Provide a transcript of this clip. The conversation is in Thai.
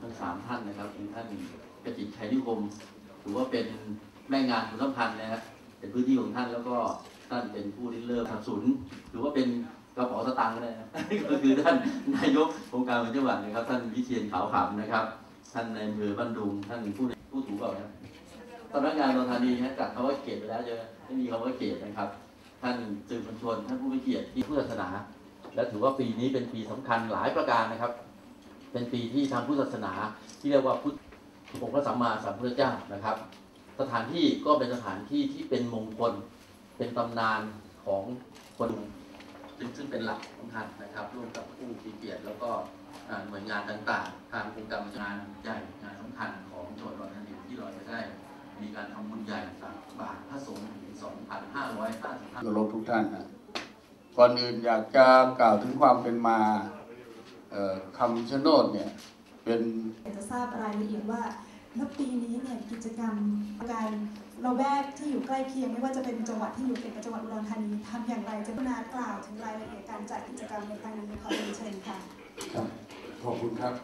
ทั้งสามท่านนะครับเป็นท่านกจิตชัยนิคมถือว่าเป็นแม่งานคุณสัมพันธ์นะฮะเป็นพื้นที่ของท่านแล้วก็ท่านเป็นผู้ที่เริ่มทำศูนย์ถือว่าเป็นกระเป๋าสตางค์ก็ได้นะก็คือท่านนายกองค์การบริหารจังหวัดนะครับ ท่านวิเชียนขาวขำนะครับ ท่านในายอำเภอบ้านดุงท่านผู้ผู้ถูกเปล่านะสำนักงานนนทานีนะจากคำว่าเขตไปแล้วเจอไม่มีคำว่าเขตนะครับ ท่านสื่อมวลชนท่านผู้มีเกียรติที่พุทธศาสนา และถือว่าปีนี้เป็นปีสำคัญหลายประการนะครับ เป็นปีที่ทางพุทธศาสนา ที่เรียกว่าพุทธองค์พระสัมมาสัมพุทธเจ้านะครับ สถานที่ก็เป็นสถานที่ที่เป็นมงคล เป็นตำนานของคนซึ่งซึ่งเป็นหลักสำคัญนะครับ ร่วมกับผู้มีเกียรติแล้วก็หน่วยงานต่างๆ ทางองค์การงานใหญ่งานสำคัญของจังหวัดอุดรธานีที่เราจะได้มีการทำบุญใหญ่ตักบาตรพระสงฆ์ถึง2,555เคารพทุกท่านนะก่อนอื่นอยากจะกล่าวถึงความเป็นมา คำชะโนดเนี่ยเป็นอยากจะทราบรายละเอียดว่าแล้วปีนี้เนี่ยกิจกรรมการเราแวกที่อยู่ใกล้เคียงไม่ว่าจะเป็นจังหวัดที่อยู่ติดกับจังหวัดอุดรธานีทำอย่างไรจะพิจารณากล่าวถึงรายละเอียดการจัดกิจกรรมในครั้งนี้ขอเรียนเชิญค่ะครับขอบคุณครับ